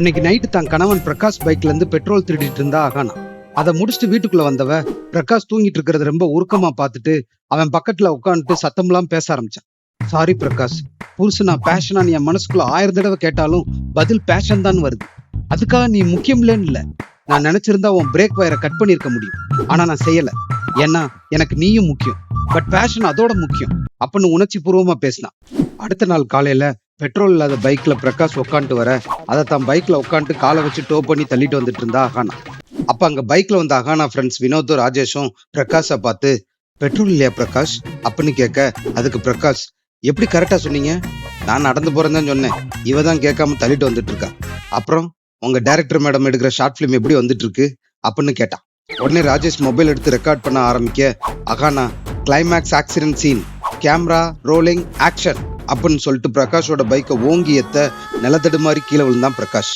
அன்னைக்கு நைட்டு தான் கணவன் பிரகாஷ் பைக்ல இருந்து பெட்ரோல் திருடிட்டு இருந்தா அகானா. அதை முடிச்சுட்டு வீட்டுக்குள்ள வந்தவ பிரகாஷ் தூங்கிட்டு இருக்கிறத ரொம்ப உருக்கமா பார்த்துட்டு அவன் பக்கத்துல உட்காந்துட்டு சத்தம்லாம் பேச ஆரம்பிச்சான். சாரி பிரகாஷ். புருஷனா பேஷனா நீ என் மனசுக்குள்ள ஆயிரம் தடவை கேட்டாலும் பதில் பேஷன் தான் வருது. அதுக்காக நீ முக்கியம் இல்லைன்னு இல்ல. நான் நினைச்சிருந்தா உன் பிரேக் வயரை கட் பண்ணியிருக்க முடியும். ஆனா நான் செய்யல. ஏன்னா எனக்கு நீயும் முக்கியம். பட் பேஷன் அதோட முக்கியம். அப்படின்னு உணர்ச்சி பூர்வமா பேசினான். அடுத்த நாள் காலையில பெட்ரோல் இல்லாத பைக்ல பிரகாஷ் உட்காந்துட்டு வர அதை தான் பைக்ல உட்காந்துட்டு காலை வச்சு டோ பண்ணி தள்ளிட்டு வந்துட்டு இருந்தா அகானா. அப்ப அங்க பைக்ல வந்த அகானா ஃப்ரெண்ட்ஸ் வினோத்தும் ராஜேஷும் பிரகாஷை பார்த்து பெட்ரோல் இல்லையா பிரகாஷ்? அப்படின்னு கேட்க அதுக்கு பிரகாஷ் எப்படி கரெக்டா சொன்னீங்க? நான் நடந்து போறேன் தான் சொன்னேன். இவ தான் கேட்காம தள்ளிட்டு வந்துட்டு இருக்கா. அப்புறம் உங்க டைரக்டர் மேடம் எடுக்கிற ஷார்ட் ஃபிலிம் எப்படி வந்துட்டு இருக்கு? அப்படின்னு கேட்டான். உடனே ராஜேஷ் மொபைல் எடுத்து ரெக்கார்ட் பண்ண ஆரம்பிக்க Acana climax accident scene camera rolling action அப்படின்னு சொல்லிட்டு பிரகாஷோட பைக்கை ஓங்கி எத்த நிலத்தடு மாதிரி கீழே விழுந்தான் பிரகாஷ்.